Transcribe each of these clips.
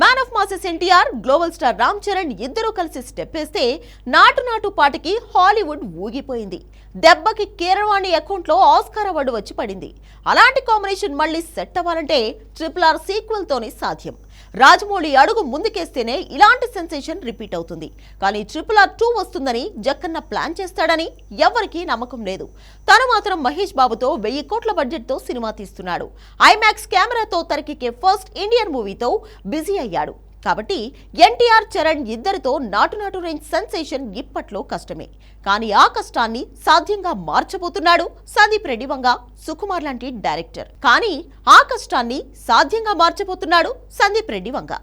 Man of masses NTR global star Ram Charan ఇద్దరూ కలిసి step వేస్తే నాటు నాటు పాటికి హాలీవుడ్ ఊగిపోయింది. దెబ్బకి కీరవాణి అకౌంట్లో ఆస్కార్ అవార్డు వచ్చి పడింది. అలాంటి కాంబినేషన్ మళ్ళీ సెట్ అవ్వాలంటే ట్రిపుల్ ఆర్ సీక్వెల్తోనే సాధ్యం. రాజమౌళి అడుగు ముందుకేస్తేనే ఇలాంటి సెన్సేషన్ రిపీట్ అవుతుంది. కానీ ట్రిపుల్ ఆర్ టూ వస్తుందని జక్కన్న ప్లాన్ చేస్తాడని ఎవరికీ నమ్మకం లేదు. తను మాత్రం మహేష్ బాబుతో వెయ్యి కోట్ల బడ్జెట్తో సినిమా తీస్తున్నాడు. ఐమాక్స్ కెమెరాతో తెరకెక్కే ఫస్ట్ ఇండియన్ మూవీతో బిజీ అయ్యాడు. కాబట్టి ఎన్టీఆర్ చరణ్ ఇద్దరితో నాటు నాటు రేంజ్ సెన్సేషన్ ఇప్పట్లో కష్టమే. కానీ ఆ కష్టాన్ని సాధ్యంగా మార్చబోతున్నాడు సందీప్ రెడ్డి వంగ సుకుమార్ లాంటి డైరెక్టర్. కానీ ఆ కష్టాన్ని సాధ్యంగా మార్చబోతున్నాడు సందీప్ రెడ్డి వంగ.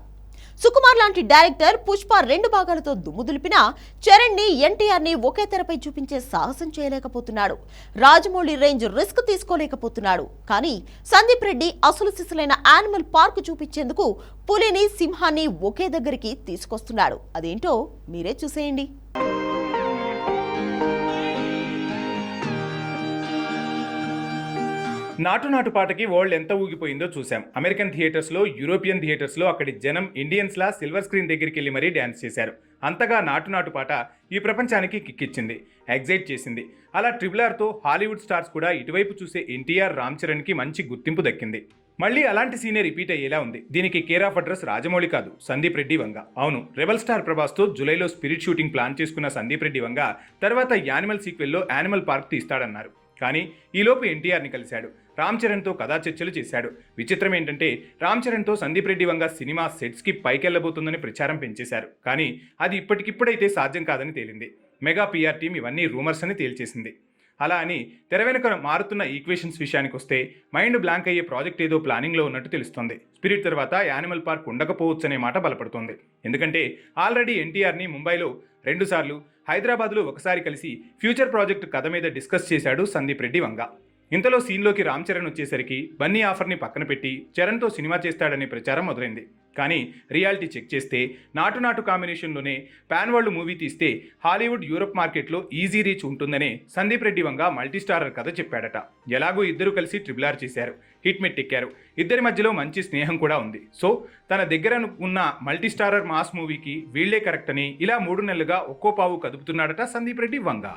సుకుమార్ లాంటి డైరెక్టర్ పుష్ప రెండు భాగాలతో దుమ్ము దులిపినా చరణ్ని ఎన్టీఆర్ని ఒకే తెరపై చూపించే సాహసం చేయలేకపోతున్నాడు. రాజమౌళి రేంజ్ రిస్క్ తీసుకోలేకపోతున్నాడు. కానీ సందీప్ రెడ్డి అసలు సిసలైన యానిమల్ పార్క్ చూపించేందుకు పులిని సింహాన్ని ఒకే దగ్గరికి తీసుకొస్తున్నాడు. అదేంటో మీరే చూసేయండి. నాటు నాటు పాటకి వరల్డ్ ఎంత ఊగిపోయిందో చూసాం అమెరికన్ థియేటర్స్లో యూరోపియన్ థియేటర్స్లో అక్కడి జనం ఇండియన్స్లా సిల్వర్ స్క్రీన్ దగ్గరికి వెళ్ళి మరీ డ్యాన్స్ చేశారు. అంతగా నాటు నాటు పాట ఈ ప్రపంచానికి కిక్కిచ్చింది ఎగ్జైట్ చేసింది. అలా ట్రిబులర్తో హాలీవుడ్ స్టార్స్ కూడా ఇటువైపు చూసే ఎన్టీఆర్ రామ్ చరణ్కి మంచి గుర్తింపు దక్కింది. మళ్ళీ అలాంటి సీనే రిపీట్ అయ్యేలా ఉంది. దీనికి కేర్ ఆఫ్ అడ్రస్ రాజమౌళి కాదు సందీప్ రెడ్డి వంగ. అవును రెబల్ స్టార్ ప్రభాస్తో జూలైలో స్పిరిట్ షూటింగ్ ప్లాన్ చేసుకున్న సందీప్ రెడ్డి వంగ తర్వాత యానిమల్ సీక్వెల్లో యానిమల్ పార్క్ తీస్తాడన్నారు. కానీ ఈలోపు ఎన్టీఆర్ని కలిశాడు. రామ్ చరణ్తో కథా చర్చలు చేశాడు. విచిత్రం ఏంటంటే రామ్ చరణ్తో సందీప్ రెడ్డి వంగ సినిమా సెట్స్కి పైకెళ్ళబోతుందని ప్రచారం పెంచేశారు. కానీ అది ఇప్పటికిప్పుడైతే సాధ్యం కాదని తేలింది. మెగా పిఆర్ టీం ఇవన్నీ రూమర్స్ అని తేల్చేసింది. అలా అని తెర వెనుక మారుతున్న ఈక్వేషన్స్ విషయానికి వస్తే మైండ్ బ్లాంక్ అయ్యే ప్రాజెక్ట్ ఏదో ప్లానింగ్లో ఉన్నట్టు తెలుస్తోంది. స్పిరిట్ తర్వాత యానిమల్ పార్క్ ఉండకపోవచ్చు అనే మాట బలపడుతోంది. ఎందుకంటే ఆల్రెడీ ఎన్టీఆర్ని ముంబైలో రెండుసార్లు హైదరాబాద్లో ఒకసారి కలిసి ఫ్యూచర్ ప్రాజెక్ట్ కథ మీద డిస్కస్ చేశాడు సందీప్ రెడ్డి వంగ. ఇంతలో సీన్లోకి రామ్ చరణ్ వచ్చేసరికి బన్నీ ఆఫర్ని పక్కన పెట్టి చరణ్తో సినిమా చేస్తాడనే ప్రచారం మొదలైంది. కానీ రియాలిటీ చెక్ చేస్తే నాటు నాటు కాంబినేషన్లోనే పాన్ వరల్డ్ మూవీ తీస్తే హాలీవుడ్ యూరప్ మార్కెట్లో ఈజీ రీచ్ ఉంటుందనే సందీప్ రెడ్డి వంగ మల్టీస్టారర్ కథ చెప్పాడట. ఎలాగో ఇద్దరు కలిసి ట్రిబుల్ ఆర్ చేశారు. హిట్ మెట్ ఎక్కారు ఇద్దరి మధ్యలో మంచి స్నేహం కూడా ఉంది. సో తన దగ్గర ఉన్న మల్టీస్టారర్ మాస్ మూవీకి వీళ్ళే కరెక్ట్ అని ఇలా మూడు నెలలుగా ఒక్కో పావు కదుపుతున్నాడట సందీప్ రెడ్డి వంగ.